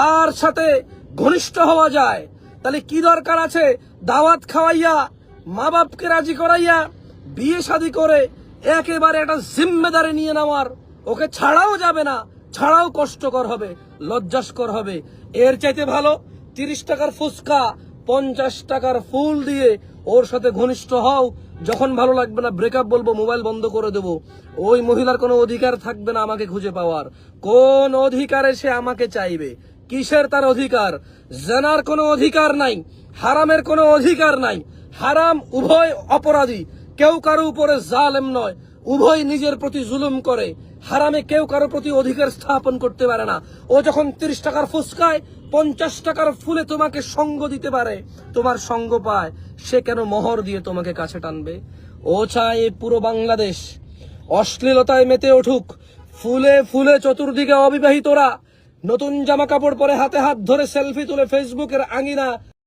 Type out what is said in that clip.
তার সাথে ঘনিষ্ঠ হওয়া যায়। তাহলে কি দরকার আছে? দাওয়াত খাওয়াইয়া মা বাপকে রাজি করাইয়া, বিয়ে শাদি করে একেবারে একটা জিম্মেদারি নিয়ে নেওয়ার। ওকে ছাড়াও যাবে না, ছাড়াও কষ্টকর হবে, লজ্জাস্কর হবে। এর চাইতে ভালো, তিরিশ টাকার ফুচকা, পঞ্চাশ টাকার ফুল দিয়ে ওর সাথে ঘনিষ্ঠ হও। যখন ভালো লাগবে না ব্রেকআপ বলব মোবাইল বন্ধ করে দেবো। ওই মহিলার কোনো অধিকার থাকবে না আমাকে খুঁজে পাওয়ার। কোন অধিকারে সে আমাকে চাইবে? কিসের তার অধিকার? জেনার কোনো অধিকার নাই, হারামের কোনো অধিকার নাই। হারাম উভয় অপরাধী, কেউ কারও উপরে জালেম নয়, উভয় নিজের প্রতি জুলুম করে। হারামে কেউ কারও প্রতি অধিকার স্থাপন করতে পারে না। ও যখন তিরিশ টাকার ফুসকায় পঞ্চাশ টাকার ফুলে তোমাকে সঙ্গ দিতে পারে, তোমার সঙ্গ পায়। সে কেন মোহর দিয়ে তোমাকে কাছে টানবে? ও চায় পুরো বাংলাদেশ। অশ্লীলতায় মেতে উঠুক। ফুলে ফুলে চতুর্দিকে অবিবাহিতরা। নতুন জামা কাপড় পরে হাতে হাত ধরে সেলফি তুলে ফেসবুকের আঙিনা